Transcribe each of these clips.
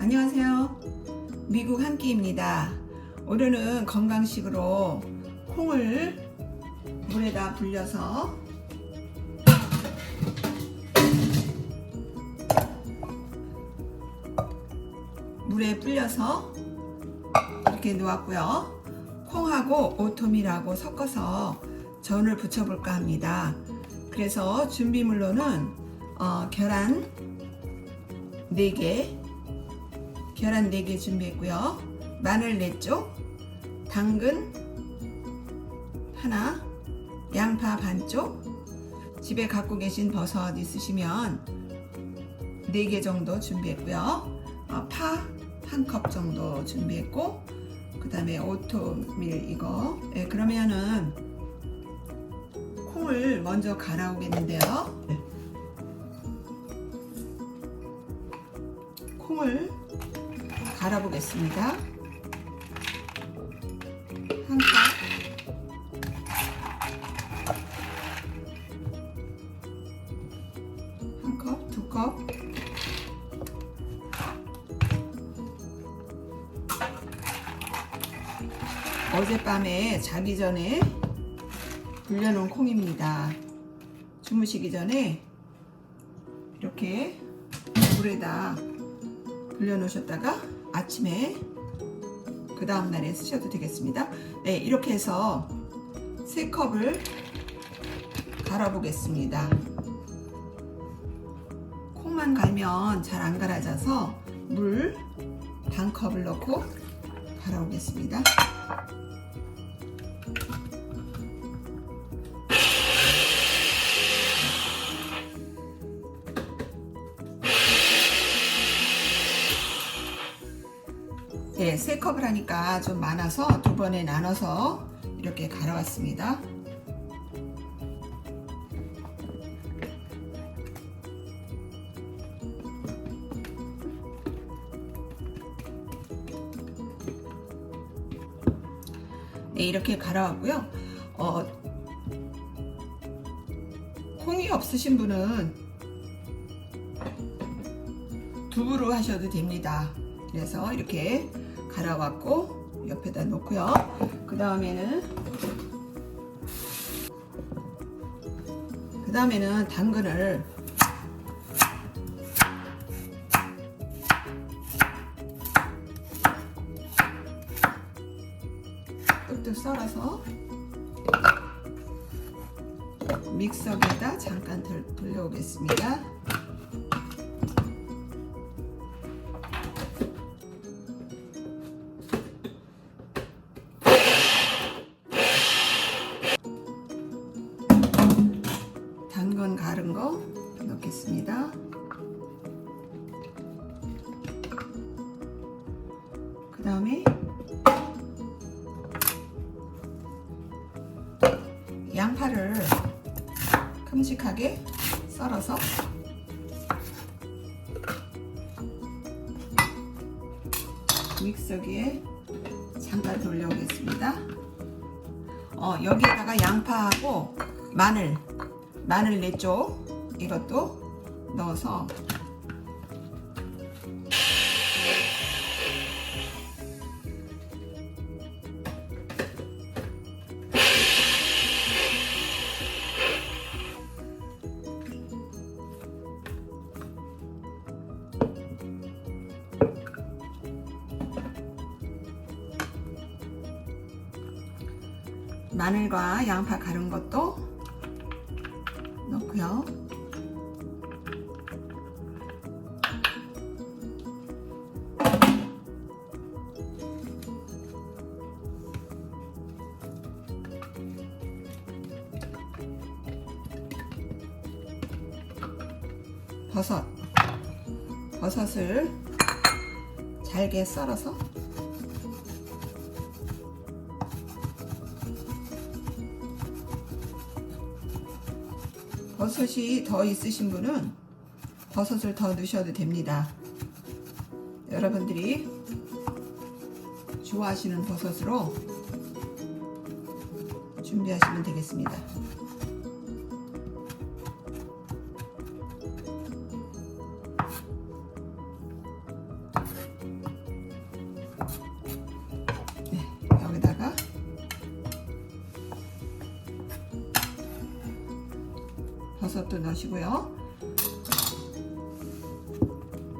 안녕하세요. 미국 한 끼입니다. 오늘은 건강식으로 콩을 물에다 불려서 물에 불려서 이렇게 놓았고요. 콩하고 오토밀하고 섞어서 전을 부쳐볼까 합니다. 그래서 준비물로는 어, 계란 4개, 계란 4개 준비했고요. 마늘 4쪽, 당근 하나, 양파 반쪽, 집에 갖고 계신 버섯 있으시면 4개 정도 준비했고요. 어, 파한 컵 정도 준비했고, 그 다음에 오토밀 이거. 예, 그러면은 콩을 먼저 갈아오겠는데요. 갈아보겠습니다. 한 컵. 한 컵, 두 컵. 어젯밤에 자기 전에 불려놓은 콩입니다. 주무시기 전에 이렇게 물에다 불려놓으셨다가 아침에 그 다음 날에 쓰셔도 되겠습니다. 네, 이렇게 해서 세 컵을 갈아보겠습니다. 콩만 갈면 잘 안 갈아져서 물 반 컵을 넣고 갈아오겠습니다. 네, 세 컵을 하니까 좀 많아서 두 번에 나눠서 이렇게 갈아왔습니다. 네, 이렇게 갈아왔고요. 어, 콩이 없으신 분은 두부로 하셔도 됩니다. 그래서 이렇게 갈아왔고 옆에다 놓고요. 그 다음에는 그 다음에는 당근을 뚝뚝 썰어서 믹서기에다 잠깐 돌, 돌려오겠습니다. 큼직하게 썰어서 믹서기에 잠깐 돌려오겠습니다. 어, 여기에다가 양파하고 마늘, 마늘 4쪽 이것도 넣어서 마늘과 양파 갈은 것도 넣고요. 버섯 버섯을 잘게 썰어서 버섯이 더 있으신 분은 버섯을 더 넣으셔도 됩니다. 여러분들이 좋아하시는 버섯으로 준비하시면 되겠습니다. 넣으시고요.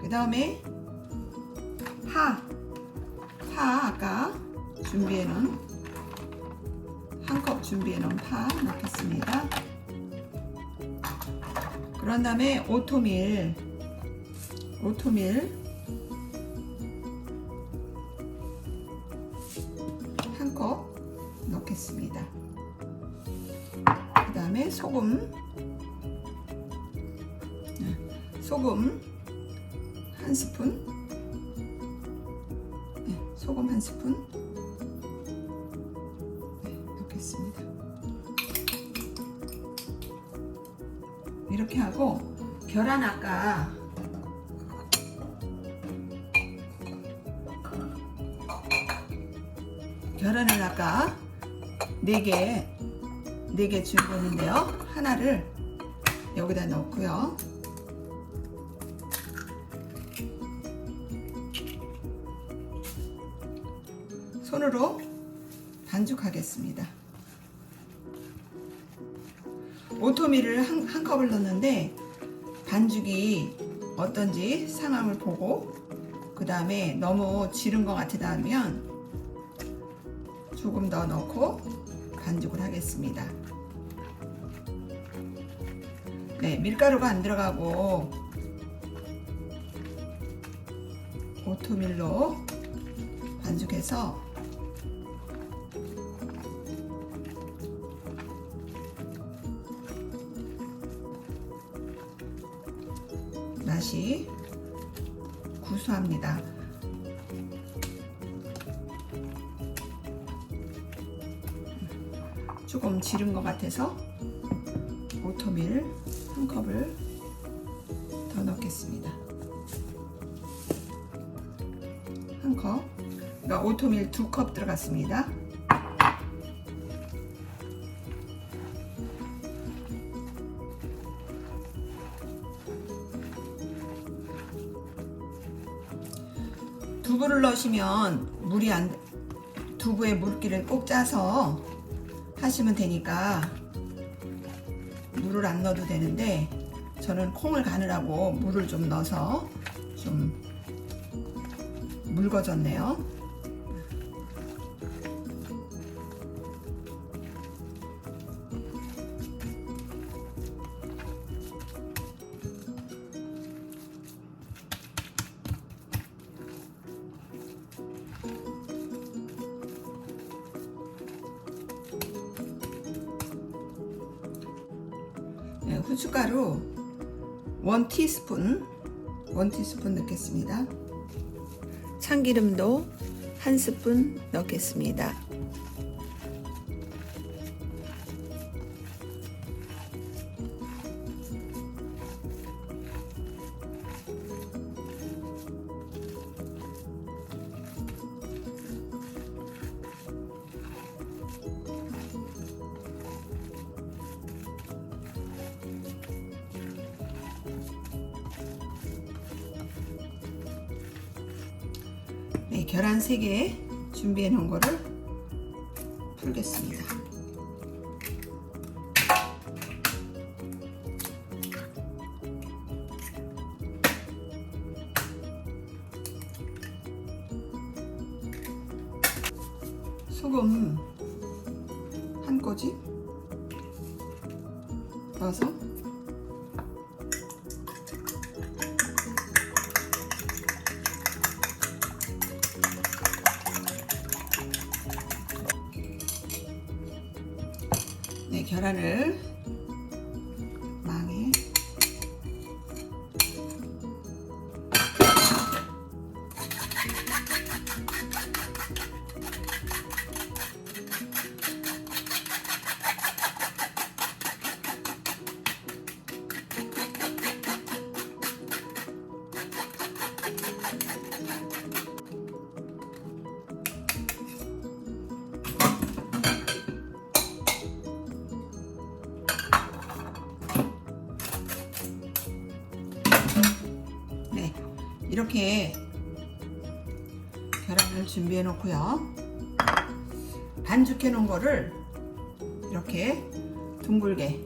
그 다음에 파, 파 아까 준비해 놓은 한 컵 준비해 놓은 파 넣겠습니다. 그런 다음에 오토밀, 오토밀 4개 4개 준비했는데요. 하나를 여기다 넣고요. 손으로 반죽하겠습니다. 오토밀을 한, 한 컵을 넣었는데 반죽이 어떤지 상황을 보고 그 다음에 너무 지른 것 같다 하면 조금 더 넣고 반죽을 하겠습니다. 네, 밀가루가 안 들어가고 오토밀로 반죽해서 맛이 구수합니다. 지른 것 같아서 오토밀 한 컵을 더 넣겠습니다. 한 컵. 그러니까 오토밀 두 컵 들어갔습니다. 두부를 넣으시면 물이 안 두부의 물기를 꼭 짜서 하시면 되니까 물을 안 넣어도 되는데 저는 콩을 가느라고 물을 좀 넣어서 좀 묽어졌네요. 1 티스푼 넣겠습니다. 참기름도 한 스푼 넣겠습니다. 3개 준비해 놓은 거를 풀겠습니다. 소금 한 꼬집 넣어서 이렇게 계란을 준비해 놓고요. 반죽해 놓은 거를 이렇게 둥글게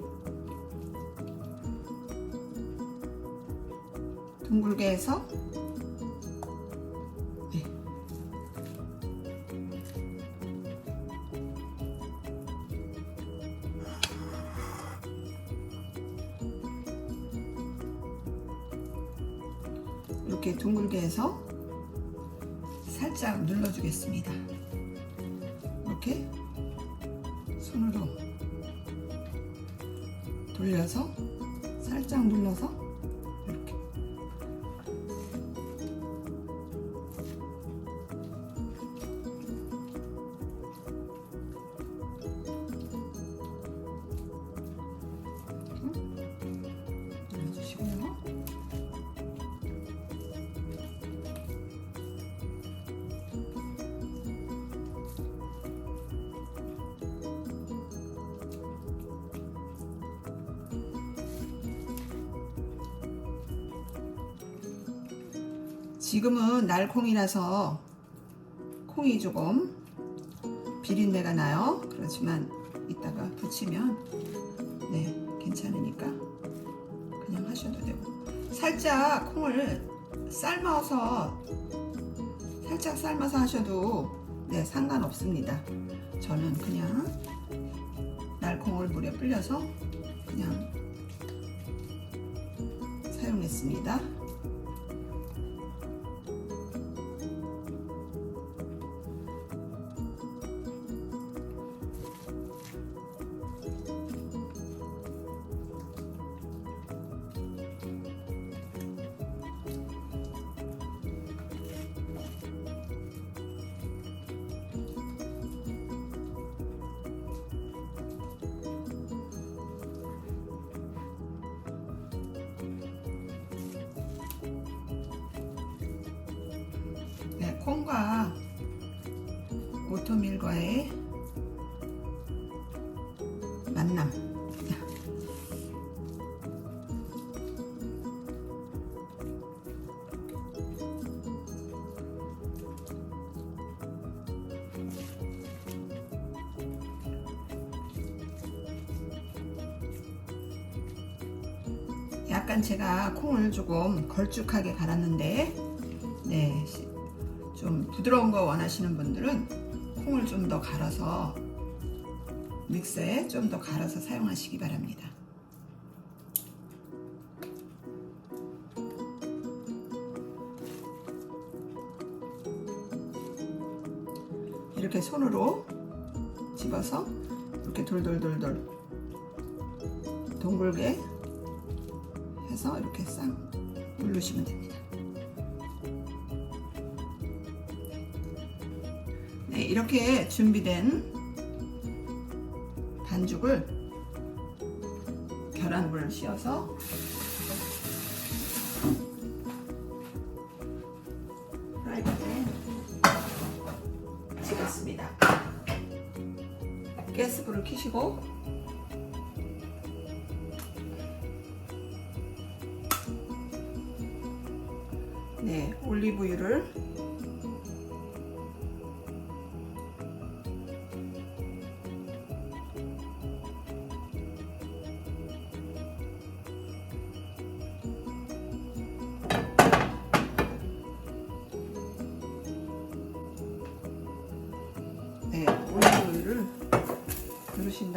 이렇게 둥글게 해서 살짝 눌러주겠습니다. 이렇게 손으로 돌려서 살짝 눌러서 지금은 날콩이라서 콩이 조금 비린내가 나요. 그렇지만 이따가 부치면 네 괜찮으니까 그냥 하셔도 되고 살짝 콩을 삶아서 살짝 삶아서 하셔도 네 상관없습니다. 저는 그냥 날콩을 물에 불려서 그냥 사용했습니다. 콩과 오토밀과의 만남. 약간 제가 콩을 조금 걸쭉하게 갈았는데, 네, 시- 좀 부드러운 거 원하시는 분들은 콩을 좀 더 갈아서 믹서에 좀 더 갈아서 사용하시기 바랍니다. 이렇게 손으로 집어서 이렇게 돌돌돌돌 동글게 해서 이렇게 싹 누르시면 됩니다. 네, 이렇게 준비된 반죽을 계란물을 씌워서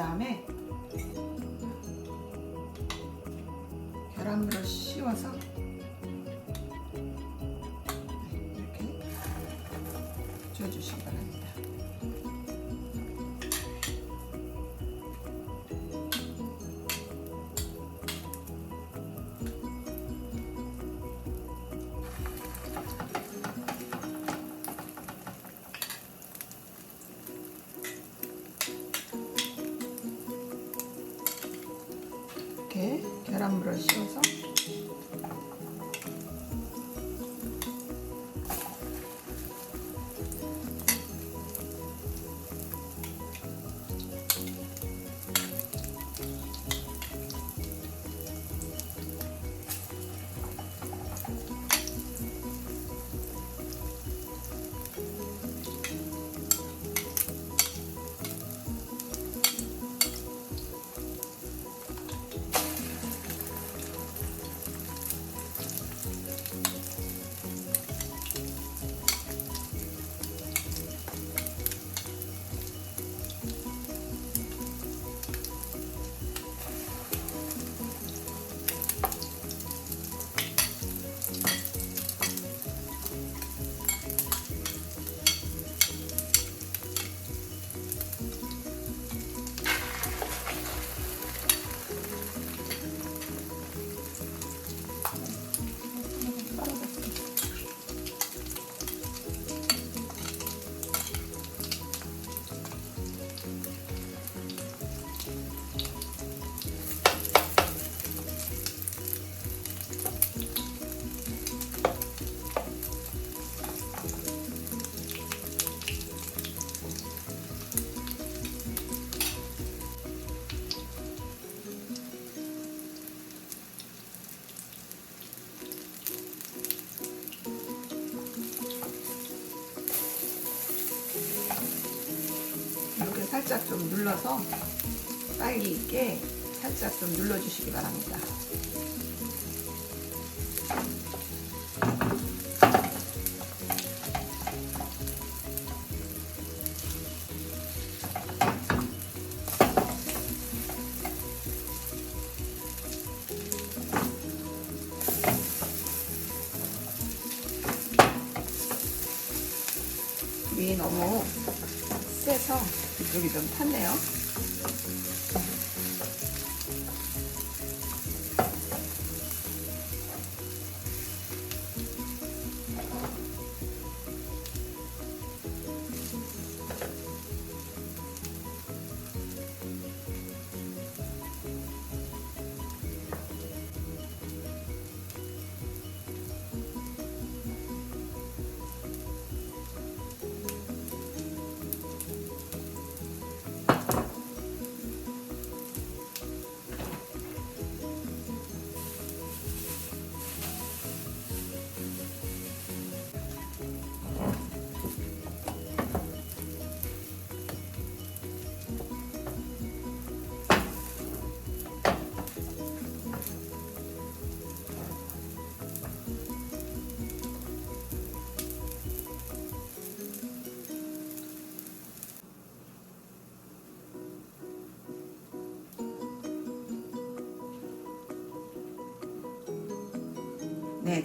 다음에 계란물을 씌워서 이렇게 계란물을 씌워서 살짝 좀 눌러서 딸기 있게 살짝 좀 눌러주시기 바랍니다. 위 너무 이쪽이 좀 탔네요.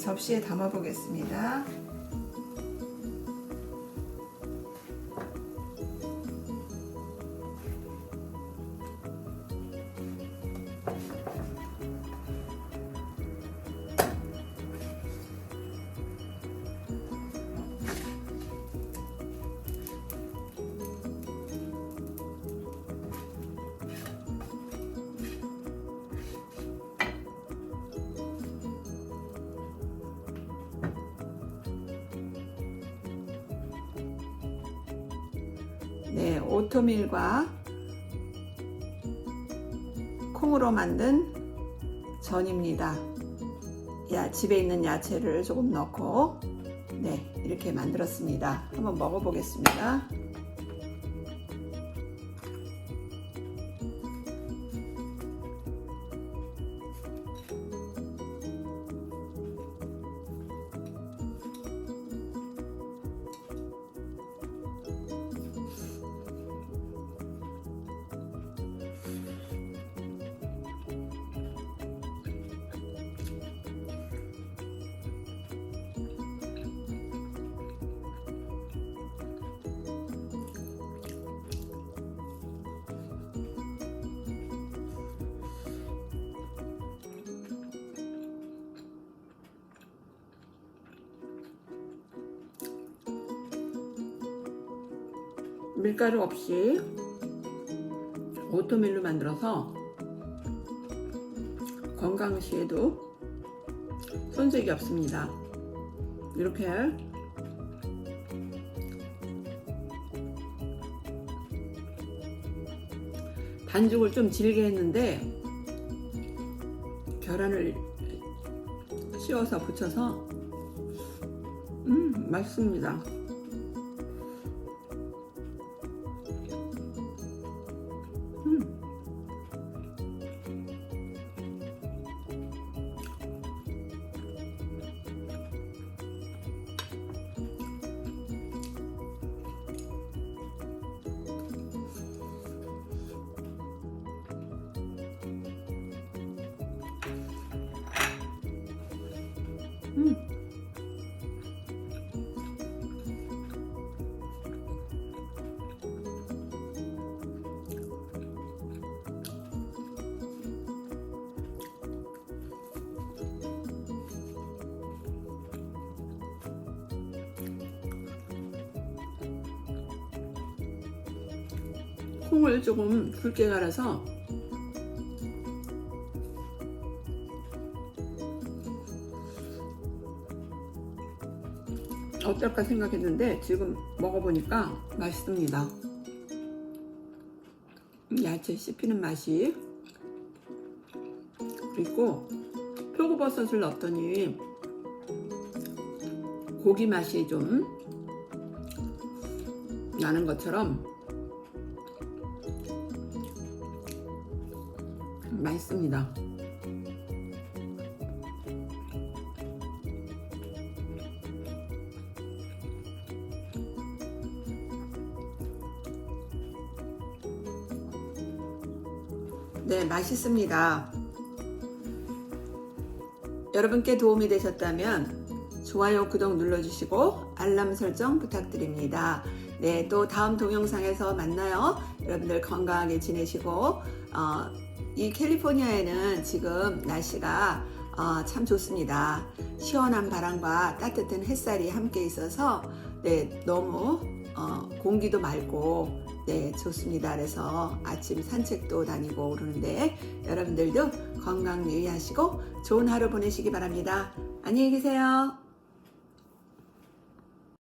접시에 담아 보겠습니다. 오토밀과 콩으로 만든 전입니다. 야, 집에 있는 야채를 조금 넣고 네, 이렇게 만들었습니다. 한번 먹어보겠습니다. 밀가루 없이 오토밀로 만들어서 건강 시에도 손색이 없습니다. 이렇게 반죽을 좀 질게 했는데 계란을 씌워서 붙여서 음 맛있습니다. 콩을 조금 굵게 갈아서 어떨까 생각했는데 지금 먹어보니까 맛있습니다. 야채 씹히는 맛이 그리고 표고버섯을 넣었더니 고기 맛이 좀 나는 것처럼 맛있습니다. 네, 맛있습니다. 여러분께 도움이 되셨다면 좋아요, 구독 눌러주시고 알람 설정 부탁드립니다. 네, 또 다음 동영상에서 만나요. 여러분들 건강하게 지내시고, 어, 이 캘리포니아에는 지금 날씨가 어, 참 좋습니다. 시원한 바람과 따뜻한 햇살이 함께 있어서 네, 너무 어, 공기도 맑고 네, 좋습니다. 그래서 아침 산책도 다니고 그러는데 여러분들도 건강 유의하시고 좋은 하루 보내시기 바랍니다. 안녕히 계세요.